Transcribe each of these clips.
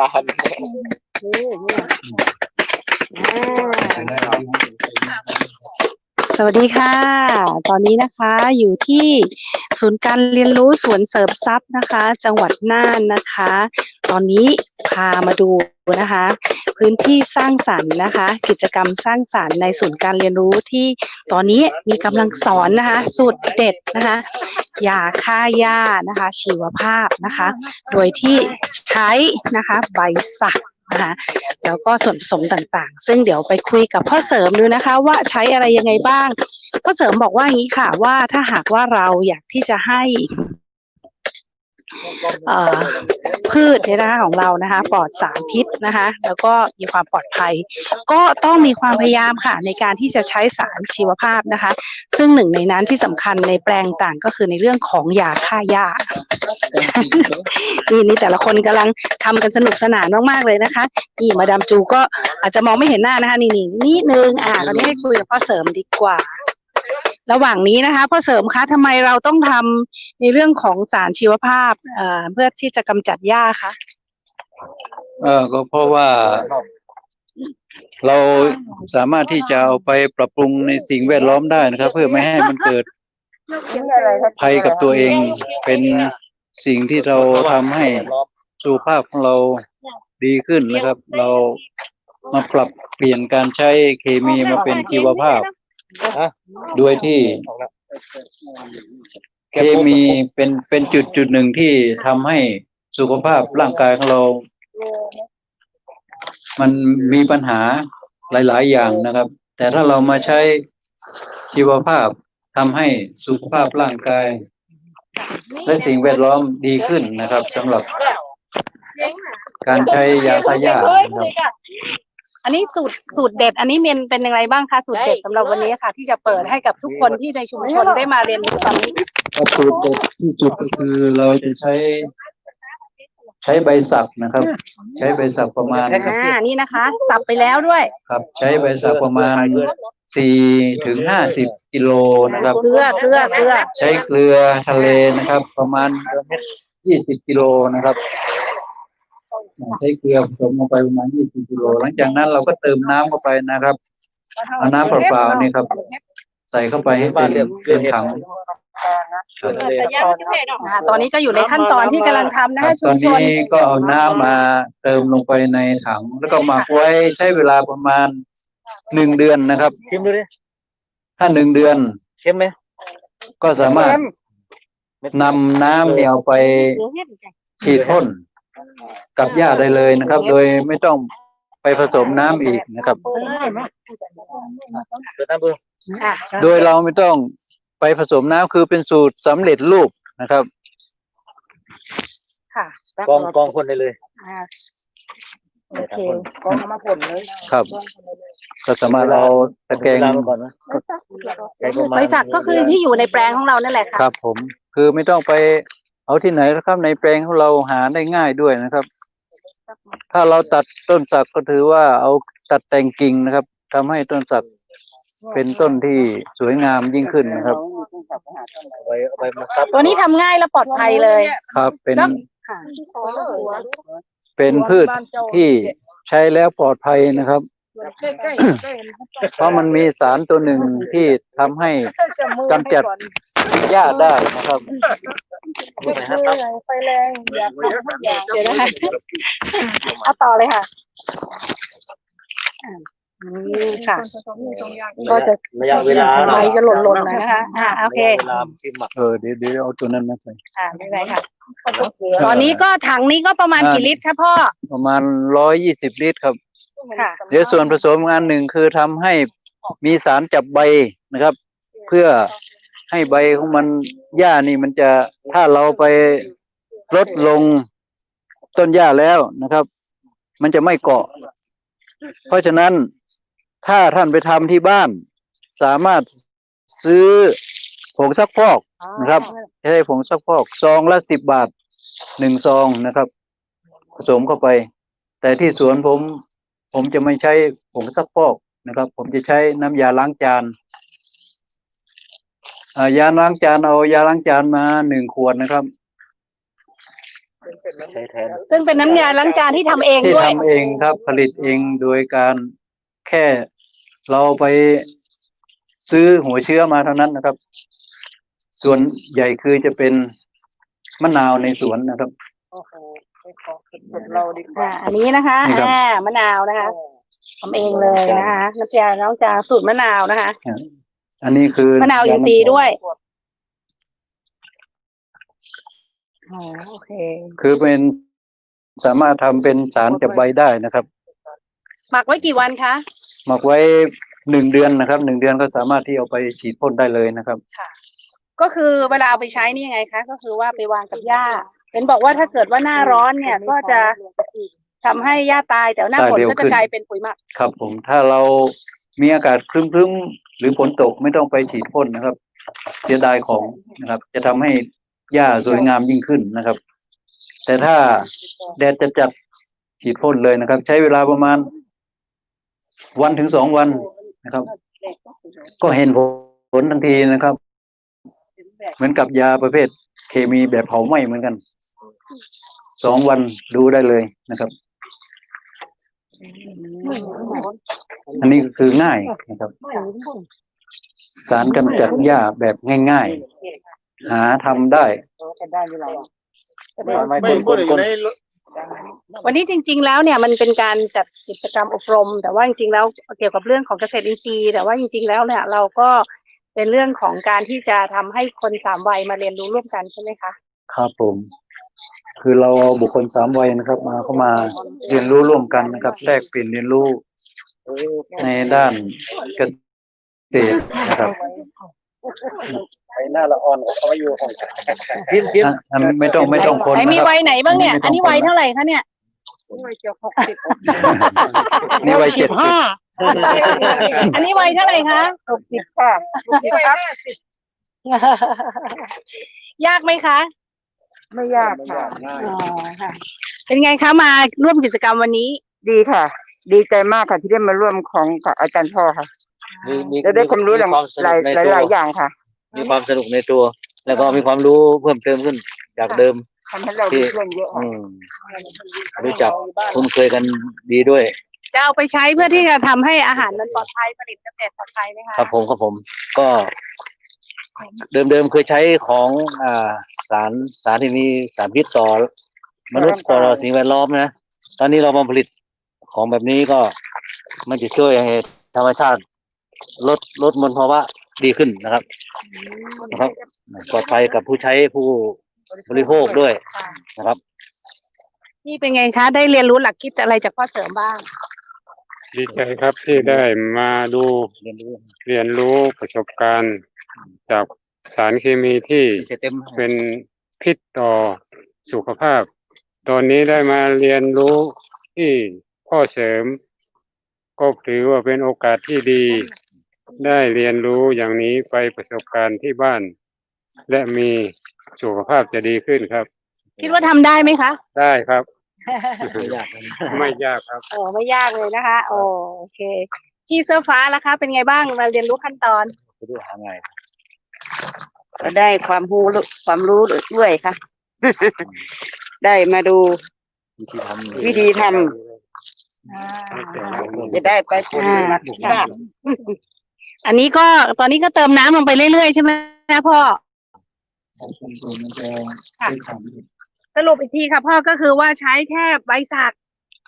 ารสวัสดีค่ะ ตอนนี้นะคะอยู่ที่ศูนย์การเรียนรู้สวนเสริมทรัพย์นะคะ จังหวัดน่านนะคะ ตอนนี้พามาดูนะคะ พื้นที่สร้างสรรค์นะคะ กิจกรรมสร้างสรรค์ในศูนย์การเรียนรู้ที่ตอนนี้มีกำลังสอนนะคะ สูตรเด็ดนะคะ ยาฆ่าหญ้านะคะ ชีวภาพนะคะ โดยที่ใช้นะคะใบสักนะคะแล้วก็ส่วนผสมต่างๆ ซึ่งเดี๋ยวไปคุยกับพ่อเสริมดูนะคะ ว่าใช้อะไรยังไงบ้าง พ่อเสริมบอกว่าอย่างนี้ค่ะว่าถ้าหากว่าเราอยากที่จะให้เอ่อ พืชเนี่ยนะคะของเรานะคะ ปลอดสารพิษนะคะ แล้วก็มีความปลอดภัย ก็ต้องมีความพยายามค่ะในการที่จะใช้สารชีวภาพนะคะ ซึ่งหนึ่งในนั้นที่สำคัญในแปลงต่างก็คือในเรื่องของยาฆ่าหญ้านี่นี่แต่ละคนกำลังทำกันสนุกสนานมากๆเลยนะคะ นี่มาดามจูก็อาจจะมองไม่เห็นหน้านะคะ นี่นี่นิดนึงอ่าตอนนี้ให้คุยกับพ่อเสริมดีกว่า ระหว่างนี้นะคะพ่อเสริมคะทำไมเราต้องทำในเรื่องของสารชีวภาพเอ่อเพื่อที่จะกำจัดหญ้าคะเออก็เพราะว่าเราสามารถที่จะเอาไปปรับปรุงในสิ่งแวดล้อมได้นะครับ เพื่อไม่ให้มันเกิดภัยกับตัวเองเป็นสิ่งที่เราทำให้สุขภาพของเราดีขึ้นนะครับ เรามาปรับเปลี่ยนการใช้เคมีมาเป็นชีวภาพ โดยที่เคมีเป็นเป็นจุดจุดหนึ่งที่ทำให้สุขภาพร่างกายของเรา มันมีปัญหาหลาย ๆ อย่างนะครับ แต่ถ้าเรามาใช้ชีวภาพทำให้สุขภาพร่างกาย และสิ่งแวดล้อมดีขึ้นนะครับสำหรับการใช้ยาฆ่าหญ้านะครับ อันนี้สูตรสูตรเด็ด อันนี้เป็นเป็นยังไงบ้างคะสูตรเด็ดสำหรับวันนี้ค่ะ ที่จะเปิดให้กับทุกคนที่ในชุมชนได้มาเรียนรู้ตอนนี้ก็สูตรเด็ดที่สุดก็คือเราจะใช้ ใช้ใบสักนะครับ ใช้ใบสักประมาณ อ่านี่นะคะ สับไปแล้วด้วยครับ ใช้ใบสักประมาณสี่ถึงห้าสิบกิโลนะครับ เกลือเกลือเกลือใช้เกลือทะเลนะครับ ประมาณยี่สิบกิโลนะครับ ใช้เกลือผสมลงไปประมาณยี่สิบกิโลหลังจากนั้นเราก็เติมน้ำเข้าไปนะครับเอาน้ำเปล่าๆนี่ครับ ใส่เข้าไปให้เต็มเต็มถังครับอ่าตอนนี้ก็อยู่ในขั้นตอนที่กำลังทำนะครัคะบชุตอมนชนนี้ก็เอาน้ำมาเติมลงไปในถัง แล้วก็หมักไว้ใช้เวลาประมาณหนึ่งเดือนนะครับ ชิมดูดิถ้าหนึ่งเดือนเค็มไหมก็สามารถนำน้ำเนี่ยเอาไปฉีดพ่น กับหญ้าได้เลยนะครับ โดยไม่ต้องไปผสมน้ำอีกนะครับ เปิดน้ำดูอะโดยเราไม่ต้องไปผสมน้ำคือเป็นสูตรสำเร็จรูปนะครับ ค่ะกองกองคนได้เลย อ่าโอเคกองมาผลเลยครับ ก็สามารถเราตะแกรงเวลามาก่อนนะใช้ประมาณบริษัทก็คือที่อยู่ในแปลงของเรานั่นแหละค่ะ ครับผม คือไม่ต้องไป เอาที่ไหนแล้วครับ ในแปลงของเราหาได้ง่ายด้วยนะครับ ถ้าเราตัดต้นสักก็ถือว่าเอาตัดแต่งกิ่งนะครับทำให้ต้นสักเป็นต้นที่สวยงามยิ่งขึ้นนะครับเอาไปเอาไปมาซับตัวนี้ทำง่ายและปลอดภัยเลย ครับเป็นค่ะเป็นพืชที่ใช้แล้วปลอดภัยนะครับ เพราะมันมีสารตัวหนึ่งที่ทำให้กำจัดหญ้าได้นะครับไฟแรงอยากทำทุกอย่างเดี๋ยวนะคะเอาต่อเลยค่ะอ่านี่ค่ะก็จะระยะเวลาใบจะหล่นๆหน่อยนะคะอ่าโอเคระยะเวลาที่หมักเออเดี๋ยวเดี๋ยวเอาตัวนั้นมาใส่อ่าไม่เป็นไรค่ะตอนนี้ก็ถังนี้ก็ประมาณกี่ลิตรคะพ่อประมาณร้อยยี่สิบลิตรครับค่ะ เดี๋ยวส่วนผสมงานหนึ่งคือทำให้มีสารจับใบนะครับ เพื่อให้ใบของมันหญ้านี่มันจะถ้าเราไปลดลงต้นหญ้าแล้วนะครับ มันจะไม่เกาะ เพราะฉะนั้นถ้าท่านไปทำที่บ้าน สามารถซื้อผงซักฟอกนะครับใช้ผงซักฟอกซองละสิบบาทหนึ่งซองนะครับ ผสมเข้าไป แต่ที่สวนผม ผมจะไม่ใช้ผงซักฟอกนะครับ ผมจะใช้น้ำยาล้างจานอ่ายาล้างจานเอายาล้างจานมาหนึ่งขวดนะครับใช้แทนซึ่งเป็นน้ำยาล้างจานที่ทำเองที่ด้วยทำเองครับ ผลิตเองโดยการแค่เราไปซื้อหัวเชื้อมาเท่านั้นนะครับ ส่วนใหญ่คือจะเป็นมะนาวในสวนนะครับ โอ้โหไปขอสุดเราดีกอ่าว่าอันนี้นะคะนี่ครับ อ่ามะนาวนะคะทำเองเลยนะคะน้ำยาล้างจานสูตรมะนาวนะคะ อันนี้คือมะนาวอินทรีย์ด้วยอ๋อโอเค คือเป็นสามารถทำเป็นสารจับใบได้นะครับ หมักไว้กี่วันคะ หมักไว้หนึ่งเดือนนะครับหนึ่งเดือนก็สามารถที่เอาไปฉีดพ่นได้เลยนะครับ ก็คือเวลาเอาไปใช้นี่ยังไงคะ ก็คือว่าไปวางกับหญ้า เห็นบอกว่าถ้าเกิดว่าหน้าร้อนเนี่ยก็จะทำให้หญ้าตายแต่ว่าหน้าฝนตายเร็วก็จะขึ้นกลายเป็นปุ๋ยหมัก ครับผมถ้าเรามีอากาศครึ้มๆ หรือฝนตกไม่ต้องไปฉีดพ่นนะครับ เสียดายของนะครับ จะทำให้หญ้าสวยงามยิ่งขึ้นนะครับ แต่ถ้าแดดจะจัดฉีดพ่นเลยนะครับ ใช้เวลาประมาณ วันถึงสองวันนะครับ ก็เห็นผลทันทีนะครับ เหมือนกับยาประเภทเคมีแบบเผาไหม้เหมือนกัน สองวันดูได้เลยนะครับ อันนี้คือง่ายนะครับ สารกำจัดหญ้าแบบง่าย ๆ หาทำได้ไม่ไม่อยู่ในวันนี้จริง ๆ แล้วเนี่ยมันเป็นการจัดกิจกรรมอบรม แต่ว่าจริงๆ แล้วเกี่ยวกับเรื่องของเกษตรอินทรีย์แต่ว่าจริง ๆ แล้วเนี่ยเราก็เป็นเรื่องของการที่จะทำให้คนสามวัยมาเรียนรู้ร่วมกันใช่ไหมคะ ครับผม คือเราเอาบุคคลสามวัยนะครับ มาเข้ามาเรียนรู้ร่วมกันนะครับแลกเปลี่ยนเรียนรู้ในด้านเกษตรนะครับไปหน้าละอ่อนเขาอยู่ของพิมพ์พิมพ์อะอันไม่ต้องไม่ต้องคนไหนนะมีครับวัยไหนบ้างเนี่ยไม่ต้องอันนี้วัยเท่าไหร่คะเนี่ยไม่เกี่ยวหกสิบนี่วัยเจ็ดสิบอันนี้วัยเท่าไหร่คะหกสิบค่ะหกสิบครับยากไหมคะ ไม่ยากค่ะอ๋อค่ะ เป็นไงคะมาร่วมกิจกรรมวันนี้ ดีค่ะ ดีใจมากค่ะที่ได้มาร่วมของกับอาจารย์พ่อค่ะมีมีและได้ความรู้หลายความสหนุลากยในหลายตัวหลายอย่างค่ะมีความสนุกในตัว แล้วก็มีความรู้เพิ่มเติมขึ้นจากเดิม ทำให้เรามีเพื่อนเยอะอืค่ะมรู้จักคุ้นเคยกันดีด้วย จะเอาไปใช้เพื่อที่จะทำให้อาหารมันปลอดภัยผลิตเกษตรปลอดภัยไหมคะครับผมครับผม ก็ เดิมๆเคยใช้ของอ่าสารสารที่มีสารพิษต่อมนุษย์ต่อสิ่งแวดล้อมนะ ตอนนี้เรามาผลิตของแบบนี้ก็มันจะช่วยให้ธรรมชาติ ลดลดมลภาวะดีขึ้นนะครับนะครับปลอดภัยกับผู้ใช้ผู้บริโภคด้วยนะครับ นี่เป็นไงคะ ได้เรียนรู้หลักคิดอะไรจากพ่อเสริมบ้าง ดีใจครับที่ได้มาดูเรียนรู้เรียนรู้ประสบการณ์ จากสารเคมีที่เต็มเป็นพิษต่อสุขภาพ ตอนนี้ได้มาเรียนรู้ที่พ่อเสริม ก็ถือว่าเป็นโอกาสที่ดี ได้เรียนรู้อย่างนี้ไปประสบการณ์ที่บ้าน และมีสุขภาพจะดีขึ้นครับ คิดว่าทำได้ไหมคะ ได้ครับ ไม่ยากไม่ยากครับโอ้ไม่ยากเลยนะคะ โอ้โอเคพี่เสื้อฟ้าล่ะคะ เป็นไงบ้างมาเรียนรู้ขั้นตอนไปดูหาไง ก็ได้ความรู้ความรู้ด้วยค่ะ ได้มาดูวิธีทำวิธีทำจะได้ไปปฏิบัติอ่าบ้านอันนี้ก็ตอนนี้ก็เติมน้ำลงไปเรื่อยๆใช่ไหมคะพ่อค่ะสรุปอีกทีค่ะพ่อก็คือว่าใช้แค่ใบสัก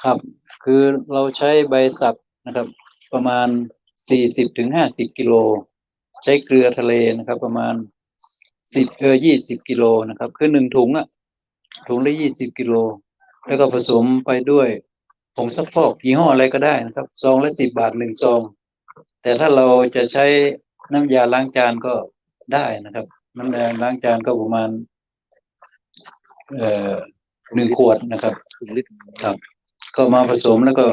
ครับ คือเราใช้ใบสักนะครับ ประมาณสี่สิบถึงห้าสิบกิโล ใช้เกลือทะเลนะครับ ประมาณ สิบเออยี่สิบกิโลนะครับ คือหนึ่งถุงอะถุงละยี่สิบกิโล แล้วก็ผสมไปด้วยผงซักฟอกยี่ห้ออะไรก็ได้นะครับซองละสิบบาทหนึ่งซอง แต่ถ้าเราจะใช้น้ำยาล้างจานก็ได้นะครับ น้ำยาล้างจานก็ประมาณ เอ่อหนึ่งขวดนะครับครับ ก็มาผสมแล้วก็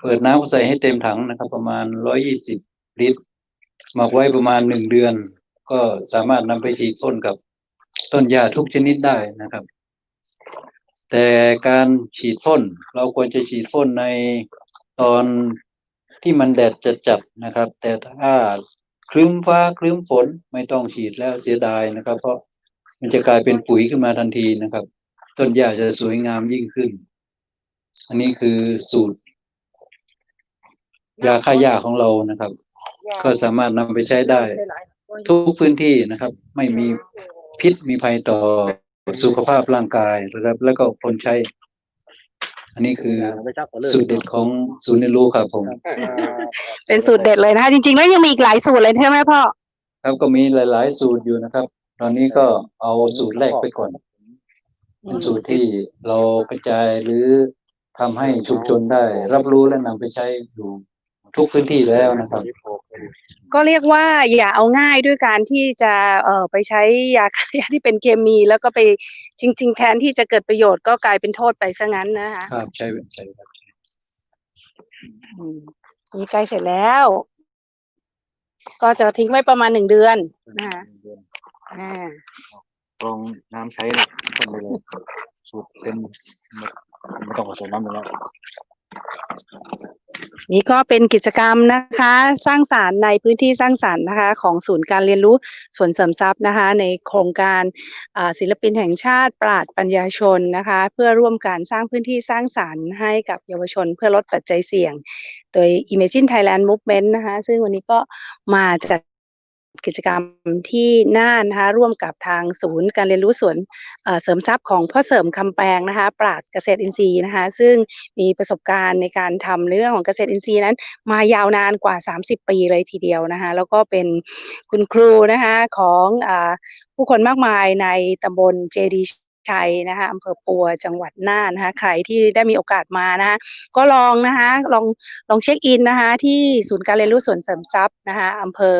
เปิดน้ำใส่ให้เต็มถังนะครับ ประมาณร้อยี่สิบลิตรหมักไว้ประมาณหนึ่งเดือน ก็สามารถนำไปฉีดพ่นกับต้นหญ้าทุกชนิดได้นะครับ แต่การฉีดพ่นเราควรจะฉีดพ่นในตอนที่มันแดดจะจัดๆนะครับ แต่ถ้าครึ้มฟ้าครึ้มฝนไม่ต้องฉีดแล้วเสียดายนะครับ เพราะมันจะกลายเป็นปุ๋ยขึ้นมาทันทีนะครับ ต้นหญ้าจะสวยงามยิ่งขึ้น อันนี้คือสูตร ยาฆ่าหญ้าของเรานะครับ ก็สามารถนำไปใช้ได้ ทุกพื้นที่นะครับ ไม่มีพิษมีภัยต่อสุขภาพร่างกายนะครับ แล้วก็คนใช้ อันนี้คือสูตรเด็ดของศูนย์เรียนรู้ครับผม เป็นสูตรเด็ดเลยนะคะจริงๆ แล้วยังมีอีกหลายสูตรเลยใช่ไหมพ่อครับก็มีหลาย ๆ สูตรอยู่นะครับ ตอนนี้ก็เอาสูตรแรกไปก่อนเป็นสูตรที่เรากระจายหรือทำให้ชุมชนได้ รับรู้และนำไปใช้อยู่ ทุกพื้นที่แล้วนะครับ ก็เรียกว่าอย่าเอาง่ายด้วยการที่จะเอ่อไปใช้ยาฆ่าหญ้าที่เป็นเคมี แล้วก็ไปจริง ๆ แทนที่จะเกิดประโยชน์ก็กลายเป็นโทษไปซะงั้นนะคะครับใช่ใช่ครับอืมนี่ใกล้เสร็จแล้ว ก็จะทิ้งไว้ประมาณหนึ่งเดือนนะคะอ่ากรองน้ำใช้เลยต้นไปเลยสูตรเป็นไม่ไม่ต้องผสมน้ำเลยแล้ว นี่ก็เป็นกิจกรรมนะคะ สร้างสารรค์ในพื้นที่สร้างสรรค์นะคะ ของศูนย์การเรียนรู้สวนเสริมทรัพย์นะคะ ในโครงการศิลปินแห่งชาติปราดปัญญาชนนะคะ เพื่อร่วมการสร้างพื้นที่สร้างสรรค์ให้กับเยาวชนเพื่อลดปัจจัยเสี่ยง โดย Imagine Thailand Movement นะคะ ซึ่งวันนี้ก็มาจา กิจกรรมที่น่านนะคะร่วมกับทางศูนย์การเรียนรู้สวนเสริมทรัพย์ของพ่อเสริมคำแปลงนะคะปราดเกษตรอินทรีย์นะคะซึ่งมีประสบการณ์ในการทำในเรื่องของเกษตรอินทรีย์นั้น มายาวนานกว่า 30 ปีเลยทีเดียวนะคะแล้วก็เป็นคุณครูนะคะของอผู้คนมากมายในตำบลเจดี ชัยนะคะอำเภอปัวจังหวัดน่านนะคะใครที่ได้มีโอกาสมานะคะก็ลองนะคะลองลองเช็คอินนะคะที่ศูนย์การเรียนรู้ส่วนเสริมทรัพย์นะคะอำเภอ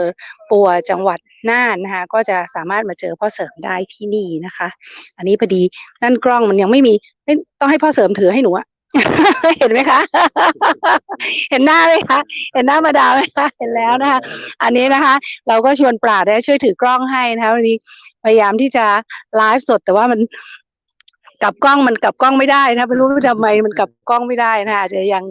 ปัวจังหวัดน่านนะคะก็จะสามารถมาเจอพ่อเสริมได้ที่นี่นะคะ อันนี้พอดีนั่นกล้องมันยังไม่มีต้องให้พ่อเสริมถือให้หนูอะ เห็นไหมคะ เห็นหน้าไหมคะ เห็นหน้ามาดามไหมคะ เห็นแล้วนะคะ อันนี้นะคะ เราก็ชวนปราดได้ช่วยถือกล้องให้นะคะวันนี้พยายามที่จะไลฟ์สดแต่ว่ามันกลับกล้องมันกลับกล้องไม่ได้นะไม่รู้ทำไมมันกลับกล้องไม่ได้นะคะอาจะยัง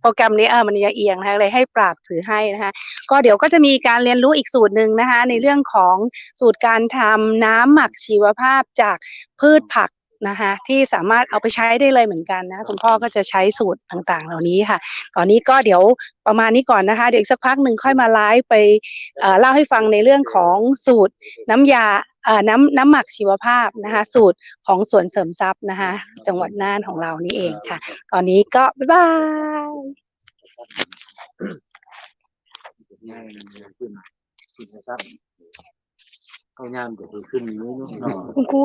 โปรแกรมนี้เออมันยังเอียงนะคะเลยให้ปราดถือให้นะคะก็เดี๋ยวก็จะมีการเรียนรู้อีกสูตรหนึ่งนะคะ ในเรื่องของสูตรการทำน้ำหมักชีวภาพจากพืชผัก นะคะที่สามารถเอาไปใช้ได้เลยเหมือนกันนะคุณพ่อก็จะใช้สูตรต่างๆ เหล่านี้ค่ะ ตอนนี้ก็เดี๋ยวประมาณนี้ก่อนนะคะ เดี๋ยวอีกสักพักหนึ่งค่อยมาไลฟ์ไปเล่าให้ฟังในเรื่องของสูตรน้ำยาเอ่อน้ำน้ำหมักชีวภาพนะคะ สูตรของสวนเสริมทรัพย์นะคะ จังหวัดน่านของเรานี่เองค่ะ ตอนนี้ก็บ๊ายบายง่ายขึ้นขึ้นนะครับเข้างานก็คือขึ้นนี้เนาะคุณครู